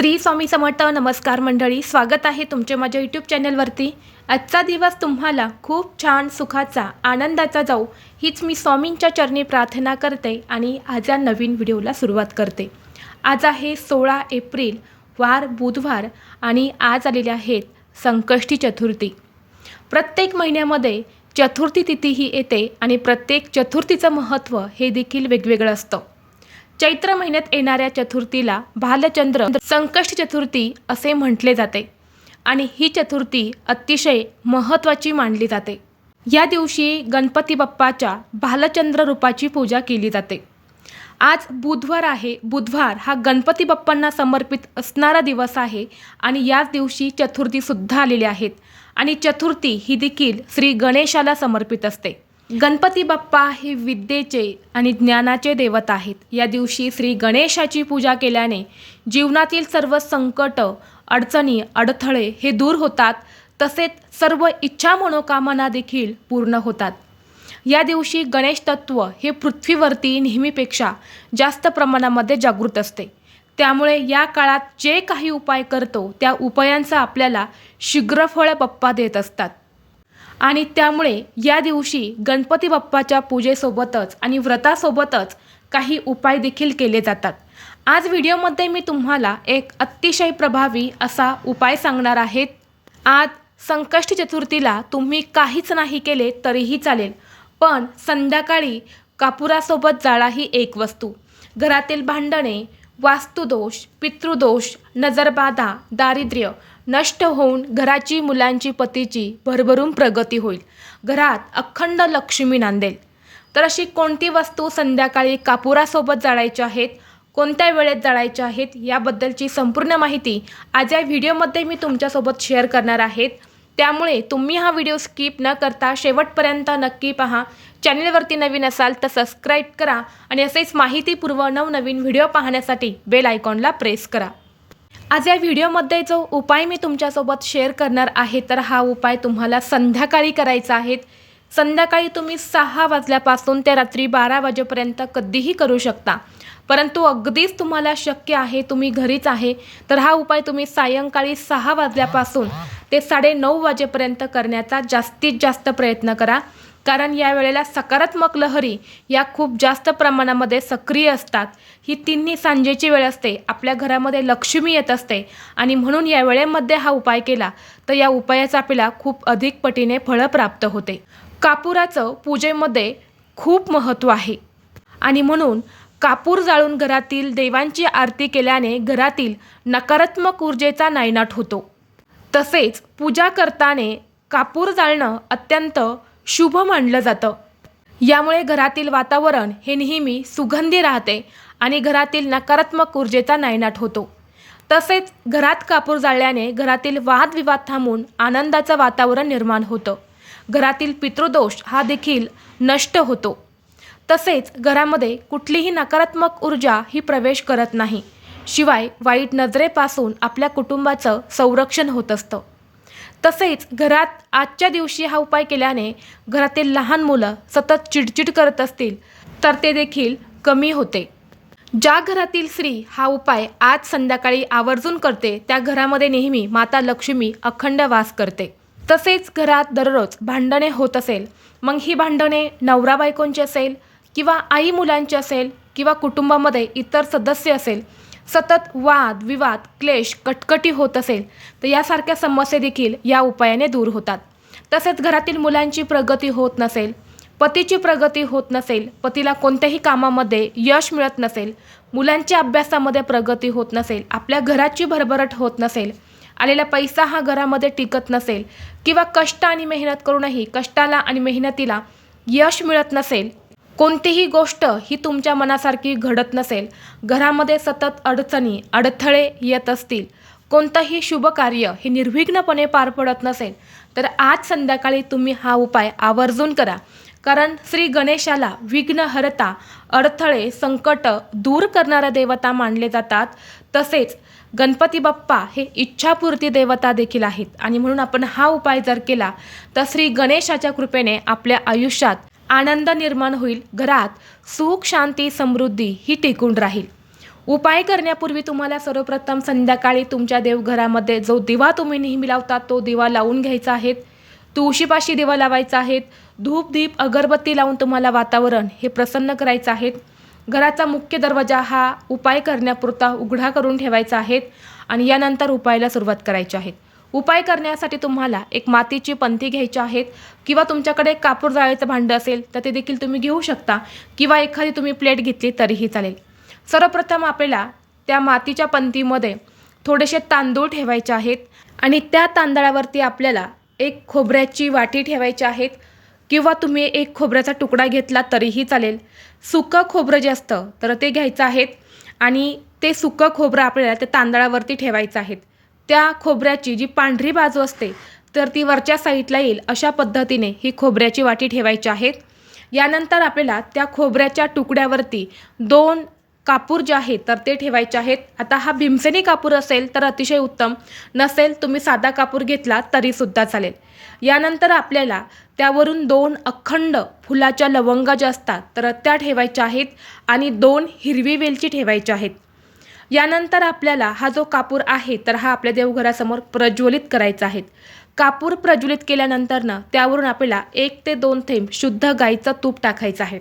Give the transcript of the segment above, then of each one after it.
श्री स्वामी समर्थ नमस्कार मंडळी स्वागत आहे तुमचे माझ्या यूट्यूब चॅनलवरती. आजचा दिवस तुम्हाला खूप छान सुखाचा आनंदाचा जाऊ हीच मी स्वामींच्या चरणी प्रार्थना करते आणि आज या नवीन व्हिडिओला सुरुवात करते. आज आहे सोळा एप्रिल वार बुधवार आणि आज आलेले आहेत संकष्टी चतुर्थी. प्रत्येक महिन्यामध्ये चतुर्थी तिथी ही येते आणि प्रत्येक चतुर्थीचं महत्त्व हे देखील वेगवेगळं असतं. चैत्र महिन्यात येणाऱ्या चतुर्थीला भालचंद्र संकष्ट चतुर्थी असे म्हटले जाते. आणि ही चतुर्थी अतिशय महत्त्वाची मानली जाते. या दिवशी गणपती बाप्पाच्या भालचंद्र रूपाची पूजा केली जाते. आज बुधवार आहे. बुधवार हा गणपती बाप्पांना समर्पित असणारा दिवस आहे आणि याच दिवशी चतुर्थीसुद्धा आलेली आहेत. आणि चतुर्थी ही देखील श्री गणेशाला समर्पित असते. गणपती बाप्पा हे विद्येचे आणि ज्ञानाचे देवत आहेत. या दिवशी श्री गणेशाची पूजा केल्याने जीवनातील सर्व संकट अडचणी अडथळे हे दूर होतात. तसेच सर्व इच्छा मनोकामना देखील पूर्ण होतात. या दिवशी गणेश तत्व हे पृथ्वीवरती नेहमीपेक्षा जास्त प्रमाणामध्ये जागृत असते. त्यामुळे या काळात जे काही उपाय करतो त्या उपायांचा आपल्याला शीघ्रफळ बाप्पा देत असतात. आणि त्यामुळे या दिवशी गणपती बाप्पाच्या पूजेसोबतच आणि व्रतासोबतच काही उपाय देखील केले जातात. आज व्हिडिओमध्ये मी तुम्हाला एक अतिशय प्रभावी असा उपाय सांगणार आहेत आज संकष्टी चतुर्थीला तुम्ही काहीच नाही केले तरीही चालेल पण संध्याकाळी कापुरासोबत जाळा ही एक वस्तू. घरातील भांडणे वास्तुदोष पितृदोष नजरबाधा दारिद्र्य नष्ट होऊन घराची मुलांची पतीची भरभरून प्रगती होईल. घरात अखंड लक्ष्मी नांदेल. तर अशी कोणती वस्तू संध्याकाळी कापुरासोबत जाळायच्या आहेत कोणत्या वेळेत जाळायच्या आहेत याबद्दलची संपूर्ण माहिती आज या व्हिडिओमध्ये मी तुमच्यासोबत शेअर करणार आहेत. त्यामुळे तुम्ही हा व्हिडिओ स्किप न करता शेवटपर्यंत नक्की पहा. चॅनलवरती नवीन असाल तर सबस्क्राईब करा आणि असेच माहितीपूर्व नवनवीन व्हिडिओ पाहण्यासाठी बेल आयकॉनला प्रेस करा. आज या व्हिडिओमध्ये जो उपाय मी तुमच्यासोबत शेअर करणार आहे तर हा उपाय तुम्हाला संध्याकाळी करायचा आहे. संध्याकाळी तुम्ही सहा वाजल्यापासून ते रात्री बारा वाजेपर्यंत कधीही करू शकता. परंतु अगदीच तुम्हाला शक्य आहे तुम्ही घरीच आहे तर हा उपाय तुम्ही सायंकाळी सहा वाजल्यापासून ते साडेनऊ वाजेपर्यंत करण्याचा जास्तीत जास्त प्रयत्न करा. कारण या वेळेला सकारात्मक लहरी या खूप जास्त प्रमाणामध्ये सक्रिय असतात. ही तिन्ही सांजेची वेळ असते. आपल्या घरामध्ये लक्ष्मी येत असते. आणि म्हणून या वेळेमध्ये हा उपाय केला तर या उपायाचा आपल्याला खूप अधिक पटीने फळं प्राप्त होते. कापुराचं पूजेमध्ये खूप महत्त्व आहे. आणि म्हणून कापूर जाळून घरातील देवांची आरती केल्याने घरातील नकारात्मक ऊर्जेचा नायनाट होतो. तसेच पूजा करताना कापूर जाळणं अत्यंत शुभ मानलं जातं. यामुळे घरातील वातावरण हे नेहमी सुगंधी राहते आणि घरातील नकारात्मक ऊर्जेचा नायनाट होतो. तसेच घरात कापूर जाळल्याने घरातील वादविवाद थांबून आनंदाचं वातावरण निर्माण होतं. घरातील पितृदोष हा देखील नष्ट होतो. तसेच घरामध्ये कुठलीही नकारात्मक ऊर्जा ही प्रवेश करत नाही. शिवाय वाईट नजरेपासून आपल्या कुटुंबाचं संरक्षण होत असतं. तसेच घरात आजच्या दिवशी हा उपाय केल्याने घरातील लहान मुलं सतत चिडचिड करत असतील तर ते देखील कमी होते. ज्या घरातील स्त्री हा उपाय आज संध्याकाळी आवर्जून करते त्या घरामध्ये नेहमी माता लक्ष्मी अखंड वास करते. तसेच घरात दररोज भांडणे होत असेल मग ही भांडणे नवरा बायकोंची असेल किंवा आई मुलांची असेल किंवा कुटुंबामध्ये इतर सदस्य असेल सतत वाद विवाद क्लेश कटकटी होत असेल तर यासारख्या समस्या देखील या उपायाने दूर होतात. तसेच घरातील मुलांची प्रगती होत नसेल पतीची प्रगती होत नसेल पतीला कोणत्याही कामामध्ये यश मिळत नसेल मुलांच्या अभ्यासामध्ये प्रगती होत नसेल आपल्या घराची भरभराट होत नसेल आलेला पैसा हा घरामध्ये टिकत नसेल किंवा कष्ट आणि मेहनत करूनही कष्टाला आणि मेहनतीला यश मिळत नसेल कोणतीही गोष्ट ही तुमच्या मनासारखी घडत नसेल. घरामध्ये सतत अडचणी अडथळे येत असतील. कोणतंही शुभ कार्य हे निर्विघ्नपणे पार पडत नसेल तर आज संध्याकाळी तुम्ही हा उपाय आवर्जून करा. कारण श्री गणेशाला विघ्नहरता अडथळे संकट दूर करणाऱ्या देवता मानले जातात. तसेच गणपती बाप्पा हे इच्छापूर्ती देवता देखील आहेत. आणि म्हणून आपण हा उपाय जर केला तर श्री गणेशाच्या कृपेने आपल्या आयुष्यात आनंद निर्माण होईल. घरात सुख शांती समृद्धी ही टिकून राहील. उपाय करण्यापूर्वी तुम्हाला सर्वप्रथम संध्याकाळी तुमच्या देवघरामध्ये जो दिवा तुम्ही नेहमी लावता तो दिवा लावून घ्यायचा आहे. तुळशीपाशी दिवा लावायचा आहे. धूप दीप अगरबत्ती लावून तुम्हाला वातावरण हे प्रसन्न करायचं आहे. घराचा मुख्य दरवाजा हा उपाय करण्यापुरता उघडा करून ठेवायचा आहे आणि यानंतर उपायाला सुरुवात करायची आहे. उपाय करण्यासाठी तुम्हाला एक मातीची पंथी घ्यायची आहेत किंवा तुमच्याकडे कापूर जाळीचं भांडं असेल तर ते देखील तुम्ही घेऊ शकता किंवा एखादी तुम्ही प्लेट घेतली तरीही चालेल. सर्वप्रथम आपल्याला त्या मातीच्या पंथीमध्ये थोडेसे तांदूळ ठेवायचे आहेत आणि त्या तांदळावरती आपल्याला एक खोबऱ्याची वाटी ठेवायची आहेत किंवा तुम्ही एक खोबऱ्याचा तुकडा घेतला तरीही चालेल. सुकं खोबरं जे असतं तर ते घ्यायचं आहेत आणि ते सुकं खोबरं आपल्याला त्या तांदळावरती ठेवायचं आहेत. त्या खोबऱ्याची जी पांढरी बाजू असते तर ती वरच्या साईडला येईल अशा पद्धतीने ही खोबऱ्याची वाटी ठेवायची आहेत. यानंतर आपल्याला त्या खोबऱ्याच्या तुकड्यावरती दोन कापूर जे आहेत तर ते ठेवायचे आहेत. आता हा भीमसेनी कापूर असेल तर अतिशय उत्तम. नसेल तुम्ही साधा कापूर घेतला तरीसुद्धा चालेल. यानंतर आपल्याला त्यावरून दोन अखंड फुलाच्या लवंगा ज्या असतात तर त्या ठेवायच्या आहेत आणि दोन हिरवी वेलची ठेवायच्या आहेत. यानंतर आपल्याला हा जो कापूर आहे तर हा आपल्या देवघरासमोर प्रज्वलित करायचा आहे. कापूर प्रज्वलित केल्यानंतरनं त्यावरून आपल्याला एक ते दोन थेंब शुद्ध गाईचं तूप टाकायचं आहे.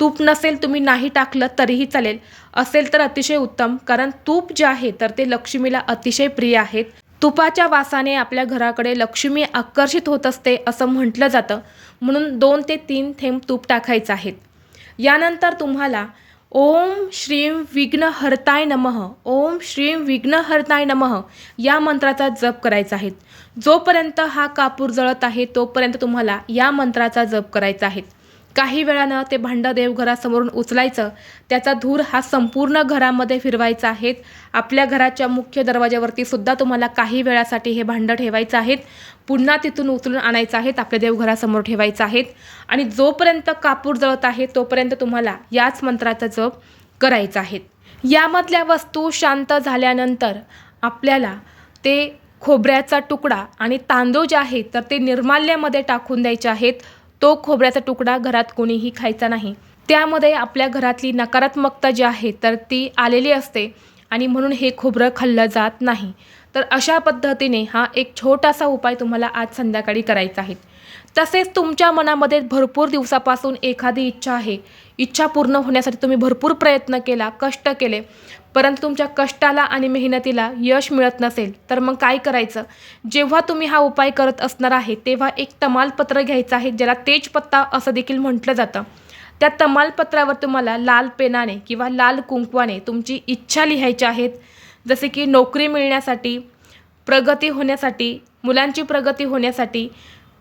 तूप नसेल तुम्ही नाही टाकलं तरीही चालेल. असेल तर अतिशय उत्तम कारण तूप जे आहे तर ते लक्ष्मीला अतिशय प्रिय आहेत. तुपाच्या वासाने आपल्या घराकडे लक्ष्मी आकर्षित होत असते असं म्हटलं जातं. म्हणून दोन ते तीन थेंब तूप टाकायचं आहेत यानंतर तुम्हाला ओम श्रीम विघ्नहर्ताय नमः. ओम श्रीम विघ्नहर्ताय नमः. या मंत्राचा जप करायचा आहे. जोपर्यंत हा कापूर जळत आहे तोपर्यंत तुम्हाला या मंत्राचा जप करायचा आहे. काही वेळानं ते भांडं देवघरासमोरून उचलायचं. त्याचा धूर हा संपूर्ण घरामध्ये फिरवायचा आहे आपल्या घराच्या मुख्य दरवाज्यावरती सुद्धा तुम्हाला काही वेळासाठी हे भांडं ठेवायचं आहेत. पुन्हा तिथून उचलून आणायचं आहेत आपल्या देवघरासमोर ठेवायचं आहेत. आणि जोपर्यंत कापूर जळत आहे तोपर्यंत तुम्हाला याच मंत्राचा जप करायचा आहे यामधल्या वस्तू शांत झाल्यानंतर आपल्याला ते खोबऱ्याचा तुकडा आणि तांदूळ जे आहेत तर ते निर्माल्यामध्ये टाकून द्यायचे आहेत. तो खोबऱ्याचा तुकडा घरात कोणीही खायचा नाही. त्यामध्ये आपल्या घरातली नकारात्मकता जी आहे तर ती आलेली असते आणि म्हणून हे खोबरं खाल्लं जात नाही. तर अशा पद्धतीने हा एक छोटासा उपाय तुम्हाला आज संध्याकाळी करायचा आहे. तसेच तुमच्या मनामध्ये भरपूर दिवसापासून एखादी इच्छा आहे. इच्छा पूर्ण होण्यासाठी तुम्ही भरपूर प्रयत्न केला कष्ट केले. परंतु तुमच्या कष्टाला आणि मेहनतीला यश मिळत नसेल तर मग काय करायचं? जेव्हा तुम्ही हा उपाय करत असणार आहे तेव्हा एक तमालपत्र घ्यायचं आहे ज्याला तेजपत्ता असं देखील म्हटलं जातं. त्या तमालपत्रावर तुम्हाला लाल पेनाने किंवा लाल कुंकवाने तुमची इच्छा लिहायची आहेत. जसे की नोकरी मिळण्यासाठी प्रगती होण्यासाठी मुलांची प्रगती होण्यासाठी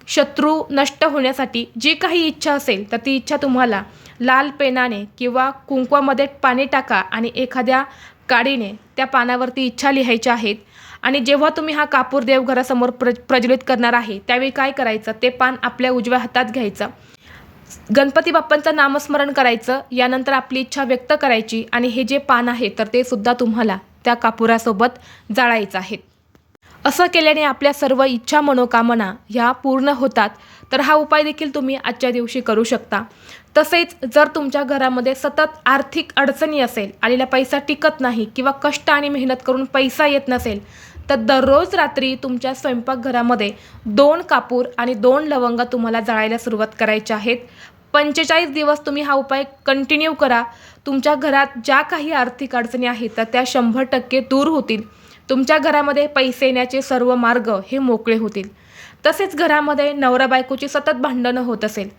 शत्रू नष्ट होण्यासाठी जी काही इच्छा असेल तर ती इच्छा तुम्हाला लाल पेनाने किंवा कुंकवामध्ये पाणी टाका आणि एखाद्या काडीने त्या पानावरती इच्छा लिहायच्या आहेत. आणि जेव्हा तुम्ही हा कापूर देवघरासमोर प्र प्रज्वलित करणार आहे त्यावेळी काय करायचं? ते पान आपल्या उजव्या हातात घ्यायचं. गणपती बाप्पांचं नामस्मरण करायचं यानंतर आपली इच्छा व्यक्त करायची आणि हे जे पान आहे तर ते सुद्धा तुम्हाला त्या कापुरासोबत जाळायचं आहे. असं केल्याने आपल्या सर्व इच्छा मनोकामना ह्या पूर्ण होतात. तर हा उपाय देखील तुम्ही आजच्या दिवशी करू शकता. तसेच जर तुमच्या घरामध्ये सतत आर्थिक अडचणी असेल आलेला पैसा टिकत नाही किंवा कष्ट आणि मेहनत करून पैसा येत नसेल तर दररोज रात्री तुमच्या स्वयंपाकघरामध्ये दोन कापूर आणि दोन लवंगा तुम्हाला जाळायला सुरुवात करायच्या आहेत. पंचेचाळीस दिवस तुम्ही हा उपाय कंटिन्यू करा. तुमच्या घरात ज्या काही आर्थिक अडचणी आहेत तर त्या शंभर टक्के दूर होतील. तुमच्या घरामध्ये पैसे येण्याचे सर्व मार्ग हे मोकळे होतील. तसेच घरामध्ये नवरा बायकोची सतत भांडणं होत असेल.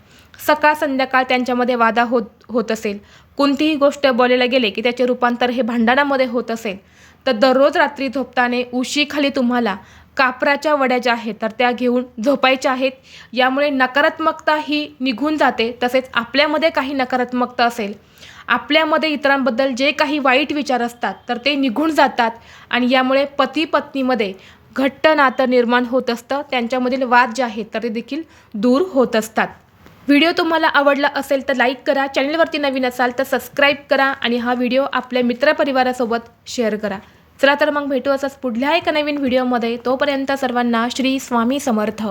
सकाळ संध्याकाळ त्यांच्यामध्ये वादा होत होत असेल. कोणतीही गोष्ट बोलायला गेले की त्याचे रूपांतर हे भांडणामध्ये होत असेल. तर दररोज रात्री झोपताना उशीखाली तुम्हाला कापराच्या वड्या ज्या आहेत तर त्या घेऊन झोपायच्या आहेत. यामुळे नकारात्मकता ही निघून जाते. तसेच आपल्यामध्ये काही नकारात्मकता असेल. आपल्यामध्ये इतरांबद्दल जे काही वाईट विचार असतात तर ते निघून जातात आणि यामुळे पती पत्नीमध्ये घट्ट नातं निर्माण होत असतं. त्यांच्यामधील वाद जे आहेत तर ते देखील दूर होत असतात. व्हिडिओ तुम्हाला आवडला असेल तर लाईक करा चॅनलवरती नवीन असाल तर सबस्क्राईब करा आणि हा व्हिडिओ आपल्या मित्रपरिवारासोबत शेअर करा. चला तर मग भेटू असंच पुढल्या एका नवीन व्हिडिओमध्ये. तोपर्यंत सर्वांना श्री स्वामी समर्थ.